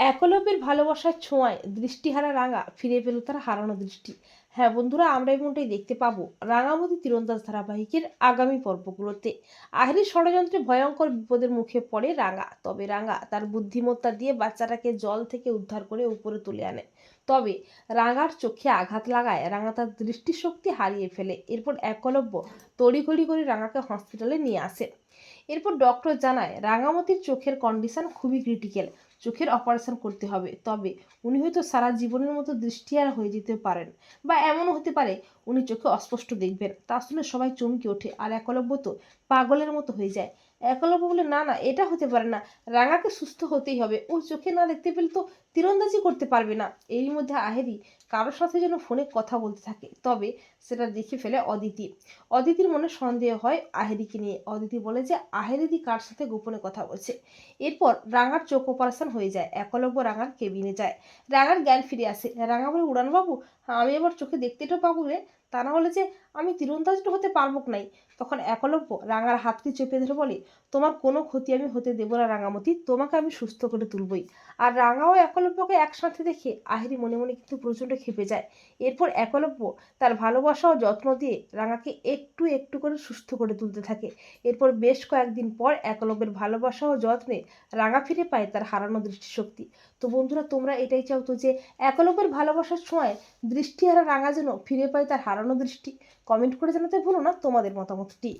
একলব্যের ভালোবাসার ছোঁয়ায় দৃষ্টিহারা রাঙা ফিরে পেল তার হারানো দৃষ্টি। হ্যাঁ বন্ধুরা, আমরা এমনটাই দেখতে পাবো রাঙামতি তীরন্দাজ ধারাবাহিকের আগামী পর্বগুলোতে। আহেরি ষড়যন্ত্রে ভয়ঙ্কর বিপদের মুখে পড়ে রাঙা, তবে রাঙা তার বুদ্ধিমত্তা দিয়ে বাচ্চাটাকে জল থেকে উদ্ধার করে উপরে তুলে আনে। তবে রাঙার চোখে আঘাত লাগায় রাঙা তার দৃষ্টিশক্তি হারিয়ে ফেলে, এরপর একলব্য তড়িঘড়ি করে রাঙাকে হসপিটালে নিয়ে আসে। এরপর ডক্টর জানায় রাঙামতির চোখের কন্ডিশন খুবই ক্রিটিক্যাল চোখের অপারেশন করতে হবে, তবে উনি হয়তো সারা জীবনের মতো দৃষ্টি আর হয়ে যেতে পারেন বা এমনও হতে পারে। উনি চোখে অস্পষ্ট দেখবেন। তা শুনে সবাই চমকে ওঠে। আর একলব্য তো পাগলের মতো হয়ে যায়। একলব্য বলে, না না, এটা হতে পারে না। রাঙাকে সুস্থ হতেই হবে। ও চোখে না দেখতে পেলে তো তীরন্দাজি করতে পারবে না। এরই মধ্যে আহেরি কারোর সাথে যেন ফোনে কথা বলতে থাকে, তবে সেটা দেখে ফেলে অদিতি। অদিতির মনে সন্দেহ হয় আহেরিকে নিয়ে। অদিতি বলে যে আহেরিদি কার সাথে গোপনে কথা বলছে? এরপর রাঙার চোখ অপারেশন হয়ে যায়। একলব্য রাঙার কেবিনে যায়। রাঙার জ্ঞান ফিরে আসে। রাঙা বলে, উড়ানবাবু, আমি এবার চোখে দেখতেটাও পাবো রে। তা না হলে যে, আমি তীরন্দাজটা হতে পারব নাই। তখন একলব্য রাঙার হাতকে চেপে ধরে বলে তোমার কোনো ক্ষতি আমি হতে দেবো না রাঙামতি, তোমাকে আমি সুস্থ করে তুলবই। আর রাঙাও একলব্যকে একসাথে দেখে আহেরি মনে মনে কিন্তু প্রচণ্ড খেপে যায়। এরপর একলব্য তার ভালোবাসা ও যত্ন দিয়ে রাঙাকে একটু একটু করে সুস্থ করে তুলতে থাকে। এরপর বেশ কয়েকদিন পর একলব্যের ভালোবাসা ও যত্নে রাঙা ফিরে পায় তার হারানো দৃষ্টিশক্তি। তো বন্ধুরা, তোমরা এটাই চাও তো যে একলব্যের ভালোবাসার সময় দৃষ্টি দৃষ্টিহারা রাঙা যেন ফিরে পায় তার হারানো দৃষ্টি। কমেন্ট করে জানাতে ভুলো না তোমাদের মতামতটি।